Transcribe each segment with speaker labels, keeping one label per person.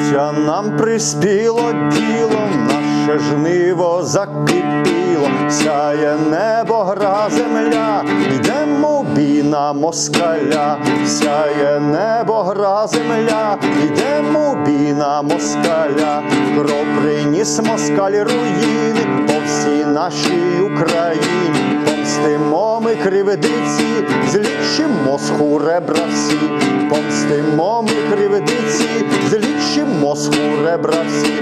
Speaker 1: Щастя нам приспіло діло, наше жниво закипіло, сяє небо, гра земля, йдемо в на москаля, сяє небо, гра земля, йдемо в на москаля, кров приніс москаль руїни по всій нашій Україні, помстимо ми криведиці, злічимо сху ребра всі, помстимо ми криведиці, злічимо сху ребра всі,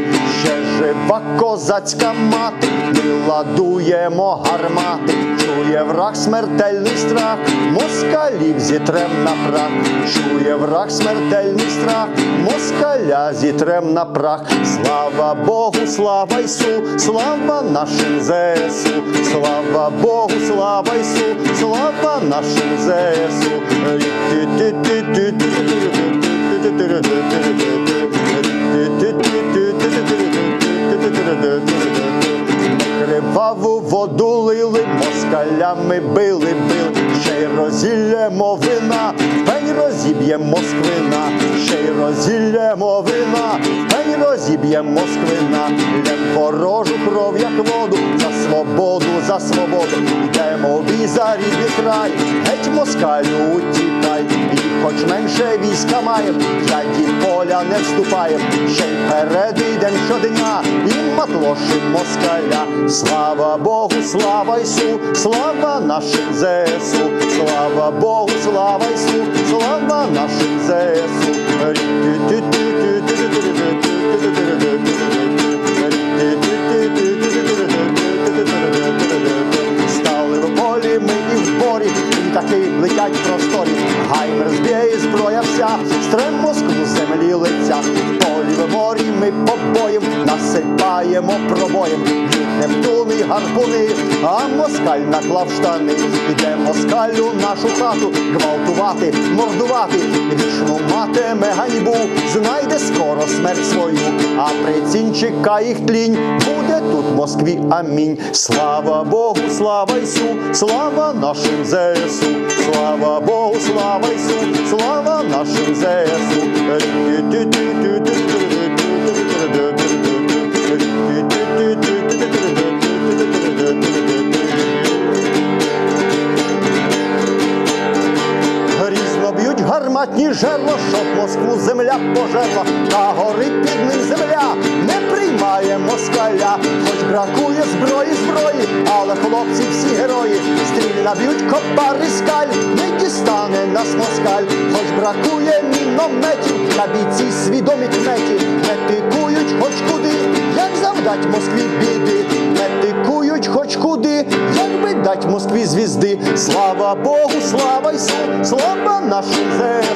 Speaker 1: ще жива козацька мати, ми ладуємо гармати, чує враг смертельний страх, москалів зітрем на прах, чує враг смертельний страх, москаля зітрем на прах, слава Богу, слава Ісу, слава нашим ЗСУ, слава Богу, слава Ісу, слава нашим ЗСУ. Криваву воду лили, москалями били, били, ще й розіллємо вина, пень розіб'є Москвина, ще й розіллємо вина, пень розіб'є Москвина, лем ворожу кров, як воду, за свободу, за свободу, йдемо в бій за рідний край, геть москалю утікай, хоч менше війська маєм, я дід поля не вступаєм, ще й вперед йдем щодня, і матлошим москаля. Слава Богу, слава Ісу, слава нашим ЗСУ, слава Богу, слава Ісу, слава нашим ЗСУ. Зброя вся, стрем Москву землі лиця, полі в морі ми побоєм, насипаємо пробоєм, від Нептуни гарпуни, а москаль наклав штани, іде москалю нашу хату, гвалтувати, мордувати, матиме ганьбу, знайде скоро смерть свою, а прицінчика їх тлінь, буде тут в Москві, амінь. Слава Богу, слава Ісу, слава нашим ЗСУ, слава Богу, слава Ісу, слава нашим ЗСУ. Гарматні жерла, щоб Москву земля пожерла, та горить під ним земля, не приймає москаля, хоч бракує зброї, зброї, але хлопці всі герої, стрільна б'ють копари скаль, не дістане нас москаль, хоч бракує мінометів, та бійці свідомі кметі, не тикують хоч куди, як завдать Москві біди, не тикують хоч куди, як би дать Москві звізди. Слава Богу, слава Ісу, слава нашим ЗСУ,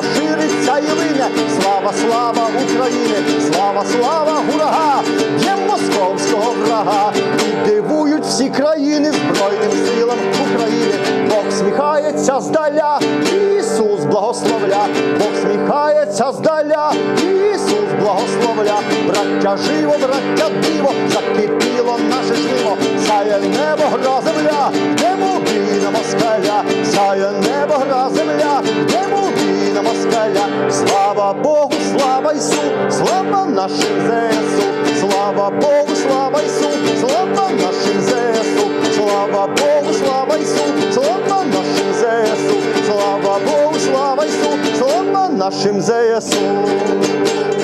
Speaker 1: слава шириться і лине, слава, слава України, слава, слава, гурага, є московського врага, і дивують всі країни Збройним силам України. Бог сміхається здаля, Ісус благословля, Бог сміхається здаля, Ісус благословля, браття живо, браття диво, закипіло наше жниво, сяє небо гра земля, в на москаля, сяє небо гра земля, йдемо на москаля, слава Богу, слава Ісу, слава нашим ЗСУ, слава Богу, слава Ісу, слава нашим ЗСУ, слава Богу, слава Ісу, слава нашим ЗСУ, слава Богу, слава Ісу, слава нашим ЗСУ.